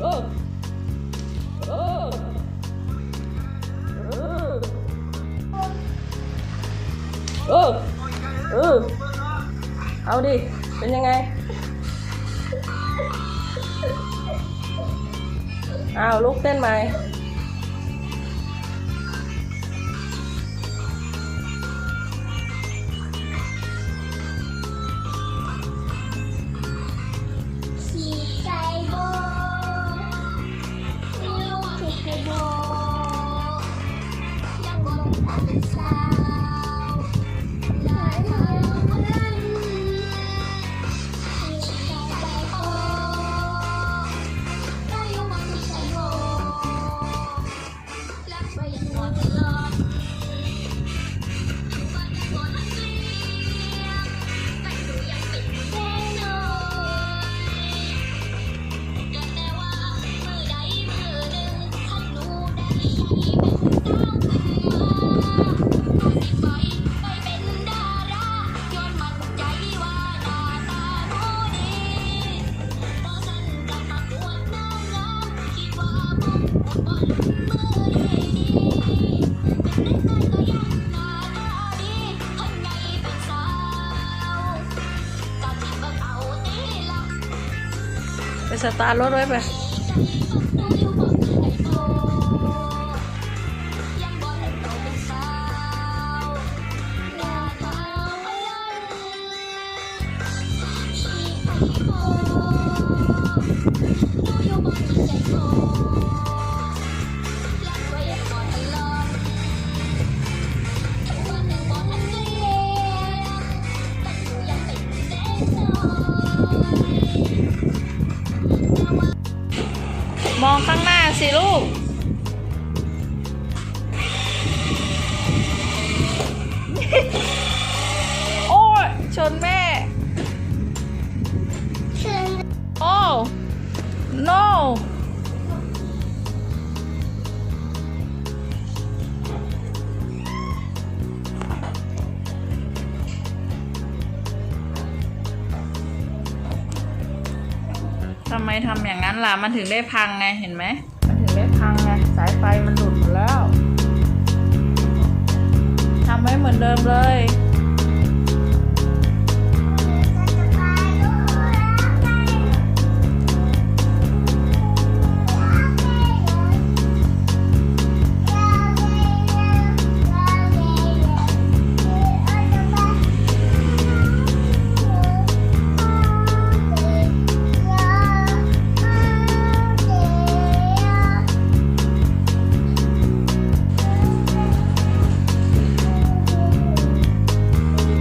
เออเออเออเออเออเอาดิเป็นยังไงอ้าวลุกเต้นไหม ยั ไปสตาร์รถไว้ไป มองข้างหน้าสิลูก โอ้ยชนแม่ ทำไมทำอย่างนั้นล่ะ มันถึงได้พังไง เห็นไหม มันถึงได้พังไง สายไฟมันหลุดหมดแล้ว ทำไว้เหมือนเดิมเลย